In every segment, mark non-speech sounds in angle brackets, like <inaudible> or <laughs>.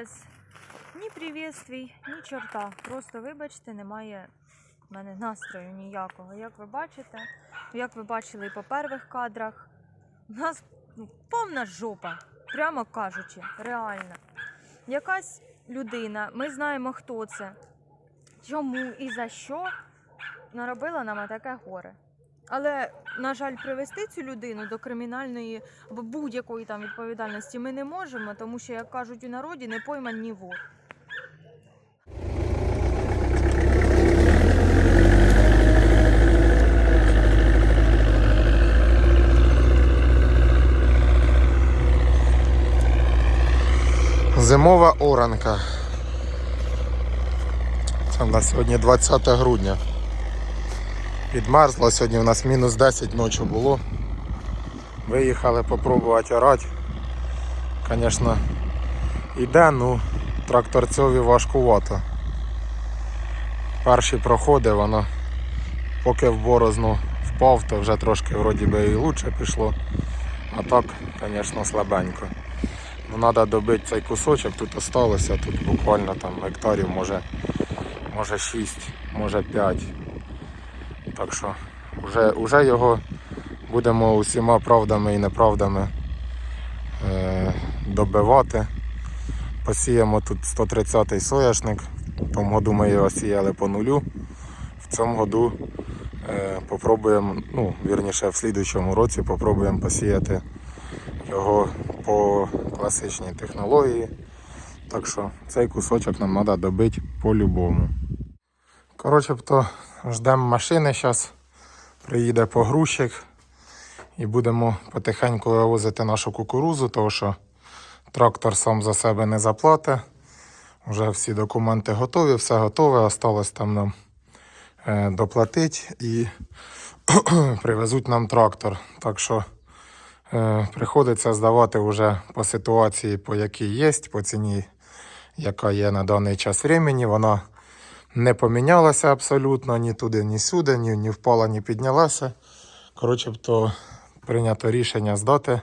без ні привітствій, ні чорта. Просто, вибачте, немає в мене настрою ніякого. Як ви бачите, як ви бачили і по перших кадрах, у нас повна жопа, прямо кажучи, реально. Якась людина, ми знаємо, хто це, чому і за що наробила нам таке горе. Але, на жаль, привести цю людину до кримінальної або будь-якої там відповідальності ми не можемо, тому що, як кажуть у народі, не пойман ні вор. Зимова оранка. Це в нас сьогодні 20 грудня. Підмерзло, сьогодні у нас мінус 10 ночі було. Виїхали попробувати орати. Звісно, іде, ну тракторцьові важкувато. Перші проходи, воно поки в борозну впав, то вже трошки вроді би і лучше пішло. А так, звісно, слабенько. Ну, треба добити цей кусочок, тут осталося, тут буквально там гектарів може, може 6, може 5. Так що вже, вже його будемо усіма правдами і неправдами е, добивати. Посіємо тут 130-й соняшник. В тому году ми його сіяли по нулю. В цьому году е, попробуємо, ну, вірніше в слідуючому році попробуємо посіяти його по класичній технології. Так що цей кусочок нам треба добити по-любому. Коротше, то ждемо машини зараз. Приїде погрузчик і будемо потихеньку вивозити нашу кукурузу, тому що трактор сам за себе не заплатить. Вже всі документи готові, все готове. Осталось там нам е, доплатити і <clears throat> привезуть нам трактор. Так що Е, Приходиться здавати вже по ситуації, по якій є, по ціні, яка є на даний час времени. Вона не помінялася абсолютно ні туди, ні сюди, ні, ні впала, ні піднялася. Коротше, то прийнято рішення здати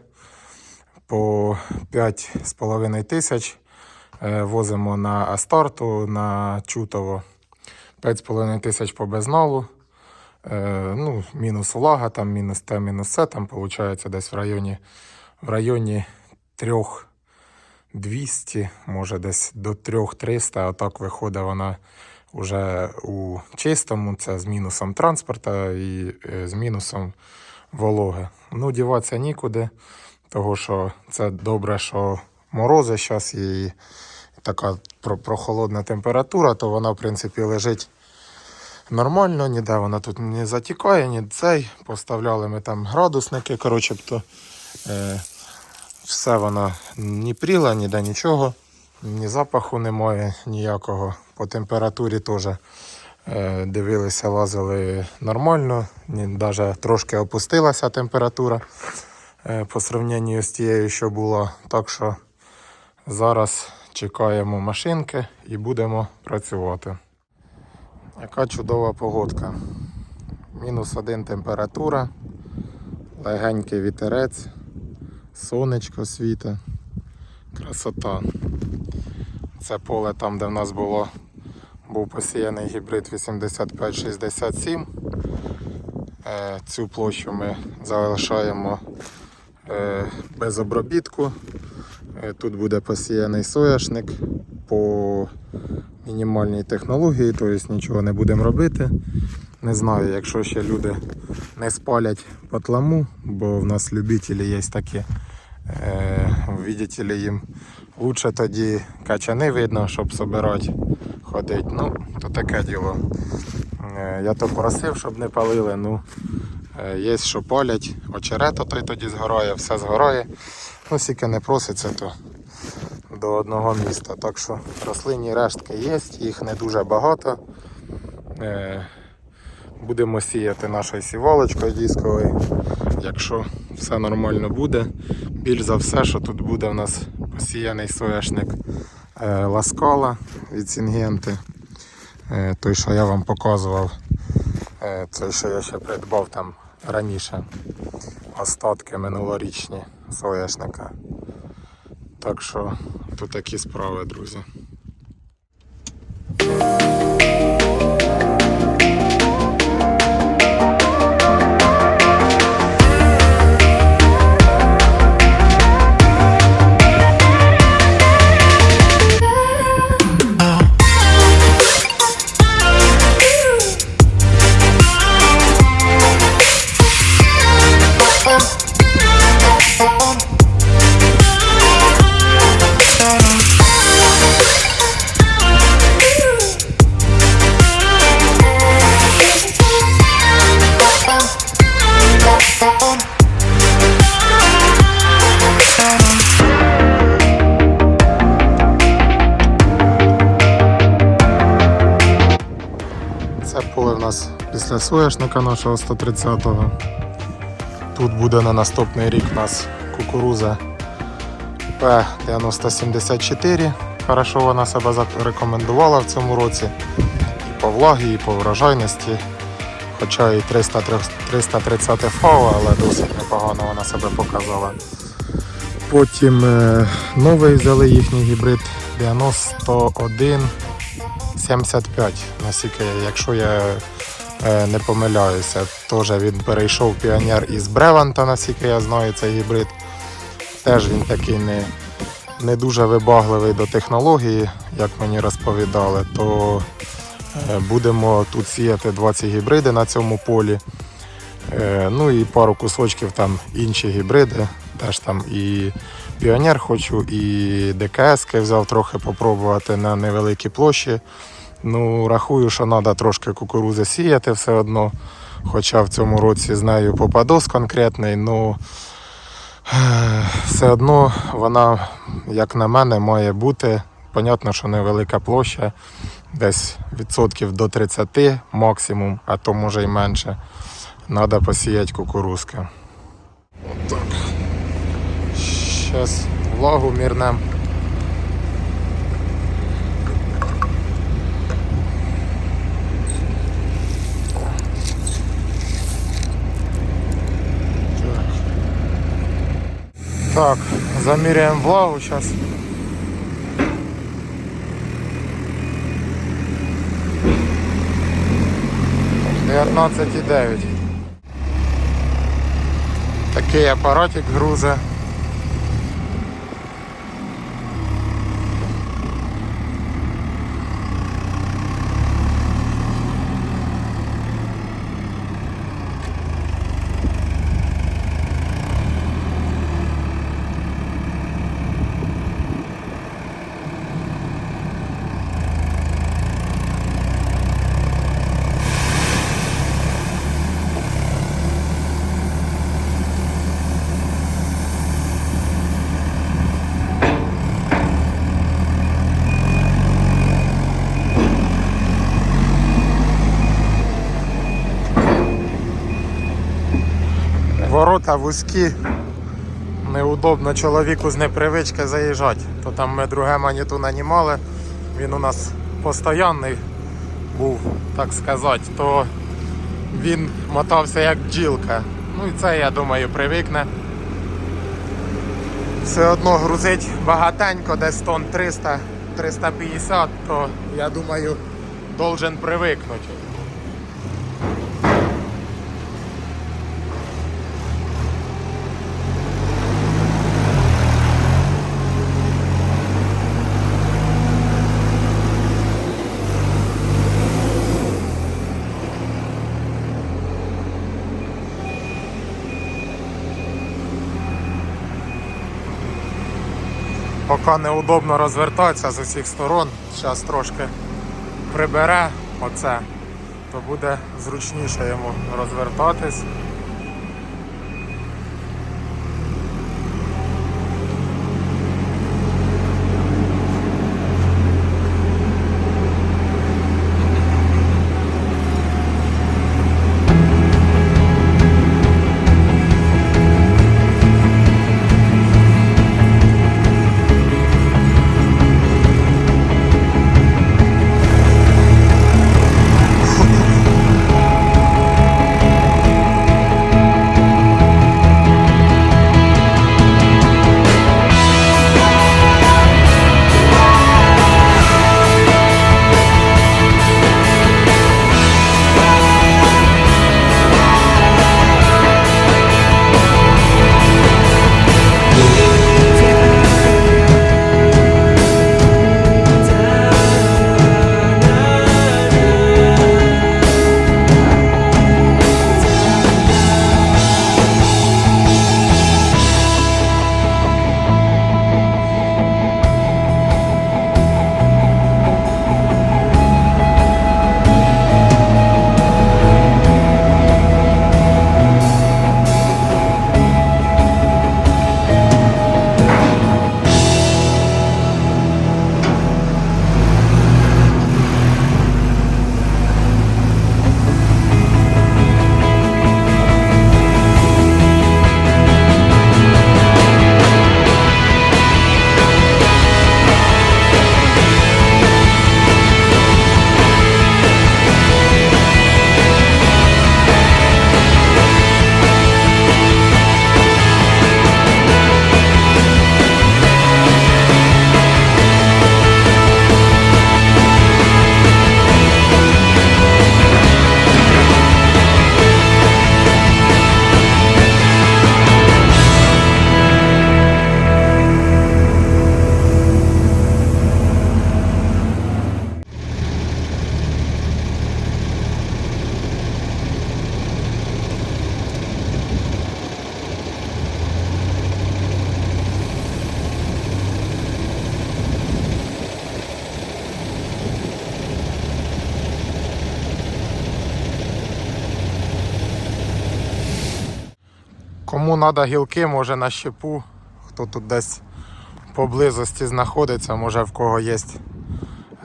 по 5,5 тисяч. Е, Возимо на Астарту, на Чутово 5,5 тисяч по безналу. Е, ну, мінус влага, там мінус те, мінус це, там виходить десь в районі, в районі 3200, може десь до 3300, а так виходить вона вже у чистому, це з мінусом транспорта і е, з мінусом вологи. Ну, діватися нікуди, того що це добре, що морози зараз і така прохолодна температура, то вона, в принципі, лежить нормально, ніде вона тут не затікає, ні цей. Поставляли ми там градусники, коротше, то е, все вона ні пріла, ніде нічого, ні запаху немає ніякого. По температурі теж е, дивилися, лазили нормально, навіть трошки опустилася температура е, по сравненню з тією, що була. Так що зараз чекаємо машинки і будемо працювати. Яка чудова погодка. Мінус один температура, легенький вітерець, сонечко світе, красота. Це поле там, де в нас було, був посіяний гібрид 8567. Е, Цю площу ми залишаємо е, без обробітку. Е, Тут буде посіяний сояшник по мінімальній технології, тобто нічого не будемо робити. Не знаю, якщо ще люди не спалять по тламу, бо в нас любителі є такі, е, видите ли, їм лучше тоді качани видно, щоб собирати, ходити. Ну, то таке діло. Е, я то просив, щоб не палили. Ну, е, є що палять, очерето той тоді згорає, все згорає. Ну, скільки не проситься, то до одного міста. Так що рослинні рештки є, їх не дуже багато. Е, Будемо сіяти нашою сівалочкою дисковою. Якщо все нормально буде, більш за все, що тут буде у нас посіяний соняшник Ласкола від Сінгенти. Е, той, що я вам показував, е, той, що я ще придбав там раніше. Остатки минулорічні соняшника. Так що тут такі справи, друзі. Нас після соняшника нашого 130-го. Тут буде на наступний рік у нас кукуруза P9074. Хорошо вона себе зарекомендувала в цьому році. І по влагі, і по врожайності. Хоча і 300, 330 фау, але досить непогано вона себе показала. Потім е, новий взяли їхній гібрид 91 75, наскільки, якщо я не помиляюся, теж він перейшов піонер із Бреванта, наскільки я знаю, цей гібрид. Теж він такий не, не дуже вибагливий до технології, як мені розповідали, то е, будемо тут сіяти 20 гібриди на цьому полі. Е, ну і пару кусочків там інші гібриди. Теж там і Піонер хочу, і ДКС взяв трохи попробувати на невеликій площі. Ну, рахую, що треба трошки кукурузи сіяти все одно. Хоча в цьому році з нею попадос конкретний, ну е, все одно вона, як на мене, має бути. Понятно, що невелика площа, десь відсотків до 30 максимум, а то може й менше. Треба посіяти кукурузки. Зараз влагу мірнем. Так, заміряємо влагу зараз. Дев'ятнадцять і дев'ять. Такий апаратик грузе. Ворота вузькі. Неудобно чоловіку з непривички заїжджати. То там ми друге маніту нанімали, він у нас постоянний був, так сказати, то він мотався як бджілка. Ну і це, я думаю, привикне. Все одно грузить багатенько, десь тонн 300-350, то я думаю, должен привикнути. Поки неудобно розвертатися з усіх сторон, зараз трошки прибере оце, то буде зручніше йому розвертатись. Кому треба гілки, може на щепу, хто тут десь поблизості знаходиться, може в кого є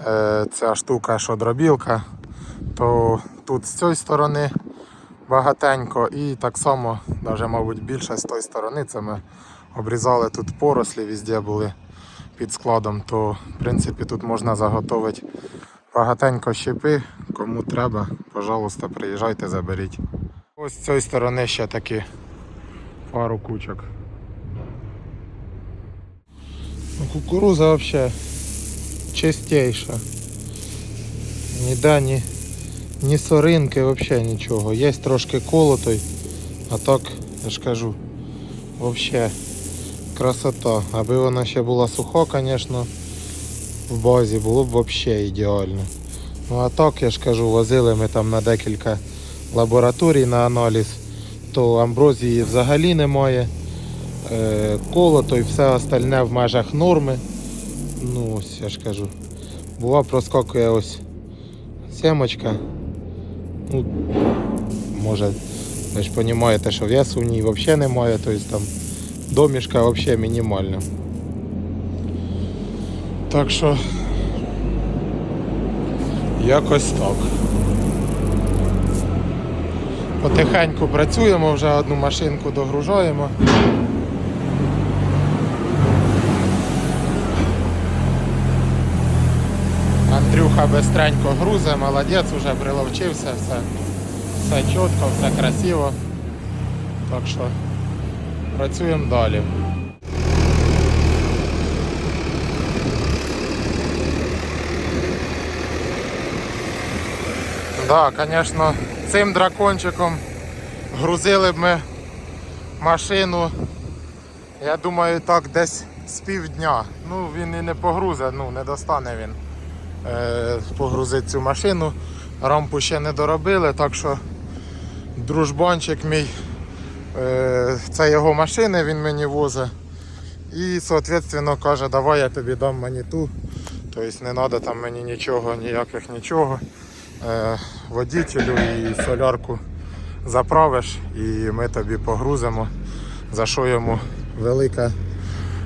е, ця штука, що дробілка, то тут з цієї сторони багатенько і так само, навіть, мабуть, більше з тої сторони. Це ми обрізали тут порослі, везде були під складом, то в принципі тут можна заготовити багатенько щепи. Кому треба, пожалуйста, приїжджайте, заберіть. Ось з цієї сторони ще такі пару кучок. Ну, Кукуруза взагалі чистейша. Ніде ні, ні соринки, взагалі нічого. Є трошки колотой, а так, я ж кажу, взагалі красота. Аби вона ще була суха, звісно, в базі було б взагалі ідеально. Ну а так, я ж кажу, возили ми там на декілька лабораторій на аналіз, то амброзії взагалі немає. Е, колото і все остальне в межах норми. Ну, ось я ж кажу. Була проскакує ось семочка. Ну, може, ви ж розумієте, що весу в ній взагалі немає, тобто там домішка взагалі мінімальна. Так що якось так. Потихеньку працюємо, вже одну машинку догружаємо. Андрюха бистренько грузе, молодець, вже приловчився, все, все чітко, все красиво. Так що працюємо далі. Так, да, звісно, цим дракончиком грузили б ми машину, я думаю, так десь з півдня. Ну, він і не погрузе, ну не достане він е, погрузити цю машину. Рампу ще не доробили, так що дружбанчик мій, е, це його машини, він мені возить. І, соответственно, каже, давай я тобі дам маніту. Тобто не треба там мені нічого, ніяких нічого. Е, водителю і солярку заправиш і ми тобі погрузимо. За що йому велика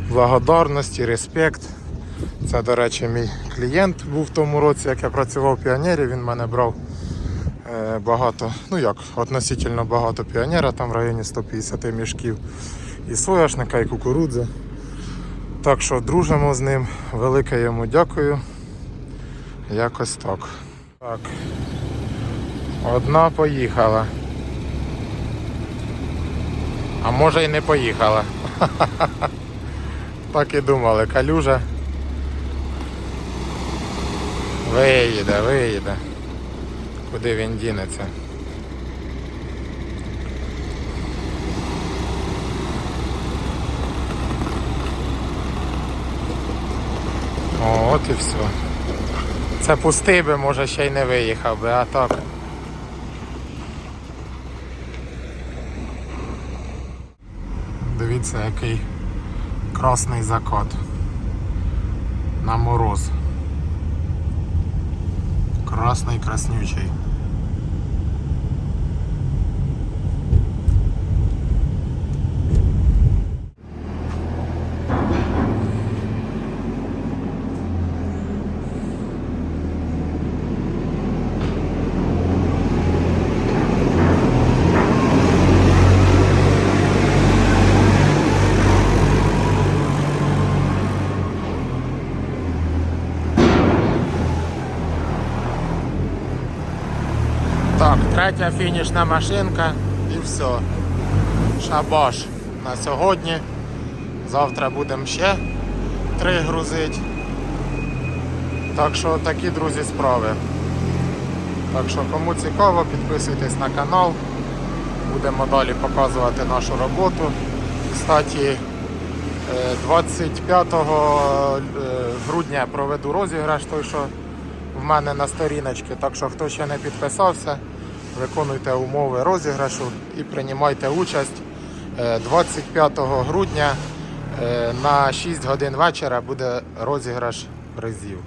благодарність і респект. Це, до речі, мій клієнт був в тому році, як я працював в піонері, він мене брав е, багато, ну як, относительно багато піонера, там в районі 150 мішків і соняшника, і кукурудзи. Так що дружимо з ним, велике йому дякую. Якось так. Так. Одна поїхала. А може і не поїхала. <laughs> Так і думали, калюжа. Виїде, виїде. Куди він дінеться? О, от і все. Це пустий би, може ще й не виїхав би, а так. Дивіться, який красний закат на мороз. Красний краснючий. Так, третя фінішна машинка і все. Шабаш на сьогодні. Завтра будемо ще три грузити. Так що такі, друзі, справи. Так що кому цікаво, підписуйтесь на канал. Будемо далі показувати нашу роботу. Кстати, е, 25 е, грудня проведу розіграш той, що в мене на сторіночці. Так що хто ще не підписався, виконуйте умови розіграшу і приймайте участь. Е, 25 грудня е, на 6 годин вечора буде розіграш призів.